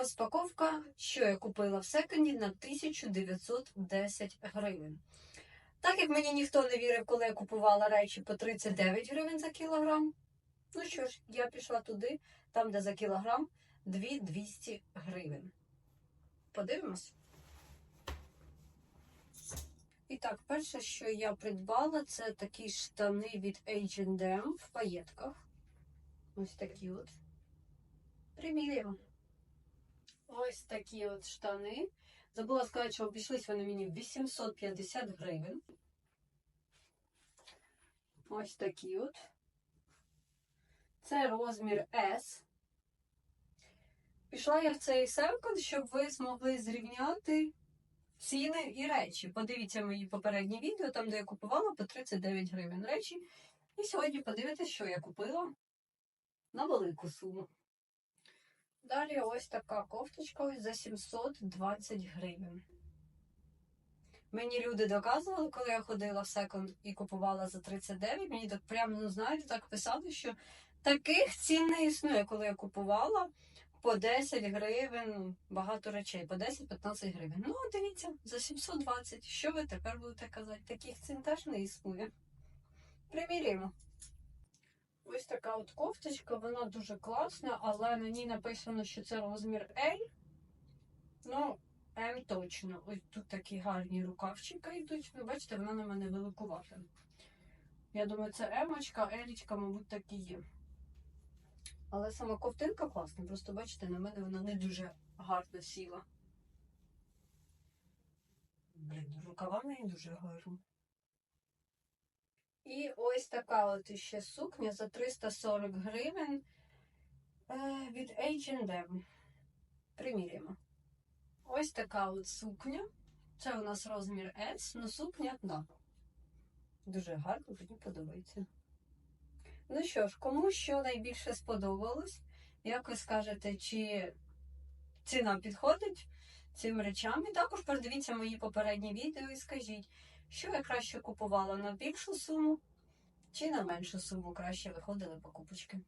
Розпаковка, що я купила в секонді на 1910 гривень. Так як мені ніхто не вірив, коли я купувала речі по 39 гривень за кілограм. Ну що ж, я пішла туди, там, де за кілограм 2200 гривень. Подивимось. І так, перше, що я придбала, це такі штани від H&M в паєтках. Ось такі от. Приміряємо. Ось такі от штани. Забула сказати, що обійшлись вони мені 850 гривень. Ось такі от. Це розмір S. Пішла я в цей секонд, щоб ви змогли зрівняти ціни і речі. Подивіться мої попередні відео, там, де я купувала по 39 гривень речі. І сьогодні подивитесь, що я купила на велику суму. Далі ось така кофточка за 720 гривень. Мені люди доказували, коли я ходила в секонд і купувала за 39, мені так прямо, ну знаєте, так писали, що таких цін не існує, коли я купувала по 10 гривень, багато речей, по 10-15 гривень. Ну, дивіться, за 720. Що ви тепер будете казати? Таких цін теж не існує. Примірюємо. Ось така от кофточка, вона дуже класна, але на ній написано, що це розмір L. Ну, М точно. Ось тут такі гарні рукавчики йдуть. Ви бачите, вона на мене великувата. Я думаю, це Емочка, Елічка, мабуть, так і є. Але сама ковтинка класна, просто бачите, на мене вона не дуже гарно сіла. Блін, рукава неї дуже гарні. І ось така от іще сукня за 340 гривень е, від H&M. Приміряємо. Ось така от сукня. Це у нас розмір S, ну сукня одна. Дуже гарно, мені подобається. Ну що ж, кому що найбільше сподобалось? Як ви скажете, чи ціна підходить цим речам? І також передивіться мої попередні відео і скажіть, що я краще купувала на більшу суму, чи на меншу суму краще виходили покупочки.